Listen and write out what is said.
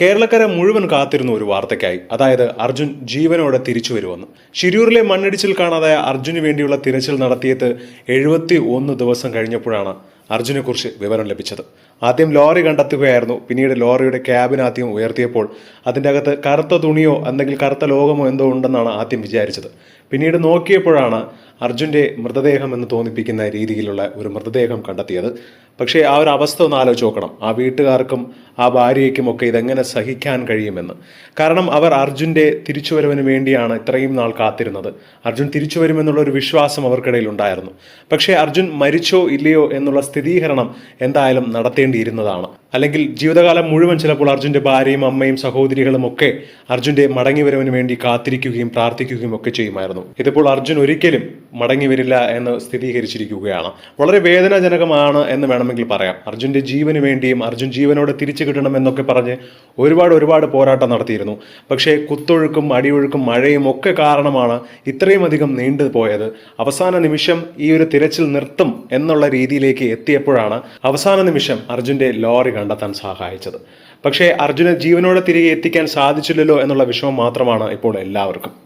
കേരളക്കര മുഴുവൻ കാത്തിരുന്ന ഒരു വാർത്തയ്ക്കായി. അതായത് അർജുൻ ജീവനോടെ തിരിച്ചു വരുമെന്ന്. ഷിരൂരിലെ മണ്ണിടിച്ചിൽ കാണാതായ അർജുന് വേണ്ടിയുള്ള തിരച്ചിൽ നടത്തിയത് എഴുപത്തി ഒന്ന് ദിവസം കഴിഞ്ഞപ്പോഴാണ് അർജുനെക്കുറിച്ച് വിവരം ലഭിച്ചത്. ആദ്യം ലോറി കണ്ടെത്തുകയായിരുന്നു. പിന്നീട് ലോറിയുടെ ക്യാബിനാദ്യം ഉയർത്തിയപ്പോൾ അതിന്റെ അകത്ത് കറുത്ത തുണിയോ അല്ലെങ്കിൽ കറുത്ത ലോകമോ എന്തോ ഉണ്ടെന്നാണ് ആദ്യം വിചാരിച്ചത്. പിന്നീട് നോക്കിയപ്പോഴാണ് അർജുന്റെ മൃതദേഹം എന്ന് തോന്നിപ്പിക്കുന്ന രീതിയിലുള്ള ഒരു മൃതദേഹം കണ്ടെത്തിയത്. പക്ഷേ ആ ഒരു അവസ്ഥ ഒന്ന് ആലോചിച്ച് നോക്കണം. ആ വീട്ടുകാർക്കും ആ ഭാര്യയ്ക്കും ഒക്കെ ഇതെങ്ങനെ സഹിക്കാൻ കഴിയുമെന്ന്. കാരണം അവർ അർജുന്റെ തിരിച്ചുവരവിന് വേണ്ടിയാണ് ഇത്രയും നാൾ കാത്തിരുന്നത്. അർജുൻ തിരിച്ചു വരുമെന്നുള്ള ഒരു വിശ്വാസം അവർക്കിടയിൽ ഉണ്ടായിരുന്നു. പക്ഷേ അർജുൻ മരിച്ചോ ഇല്ലയോ എന്നുള്ള സ്ഥിരീകരണം എന്തായാലും നടത്തേണ്ടിയിരുന്നതാണ് അല്ലെങ്കിൽ ജീവിതകാലം മുഴുവൻ ചിലപ്പോൾ അർജുന്റെ ഭാര്യയും അമ്മയും സഹോദരികളും ഒക്കെ അർജുന്റെ മടങ്ങിവരവിന് വേണ്ടി കാത്തിരിക്കുകയും പ്രാർത്ഥിക്കുകയും ഒക്കെ ചെയ്യുമായിരുന്നു. ഇതിപ്പോൾ അർജുൻ ഒരിക്കലും മടങ്ങി വരില്ല എന്ന് സ്ഥിരീകരിച്ചിരിക്കുകയാണ്. വളരെ വേദനാജനകമാണ് എന്ന് വേണമെങ്കിൽ പറയാം. അർജുന്റെ ജീവന് വേണ്ടിയും അർജുൻ ജീവനോടെ തിരിച്ചു കിട്ടണം എന്നൊക്കെ പറഞ്ഞ് ഒരുപാട് ഒരുപാട് പോരാട്ടം നടത്തിയിരുന്നു. പക്ഷേ കുത്തൊഴുക്കും അടിയൊഴുക്കും മഴയും ഒക്കെ കാരണമാണ് ഇത്രയും അധികം നീണ്ടു പോയത്. അവസാന നിമിഷം ഈ ഒരു തിരച്ചിൽ നിർത്തും എന്നുള്ള രീതിയിലേക്ക് എത്തിയപ്പോഴാണ് അവസാന നിമിഷം അർജുന്റെ ലോറി കണ്ടെത്താൻ സഹായിച്ചത്. പക്ഷേ അർജുനെ ജീവനോടെ തിരികെ എത്തിക്കാൻ സാധിച്ചില്ലല്ലോ എന്നുള്ള വിഷമം മാത്രമാണ് ഇപ്പോൾ എല്ലാവർക്കും.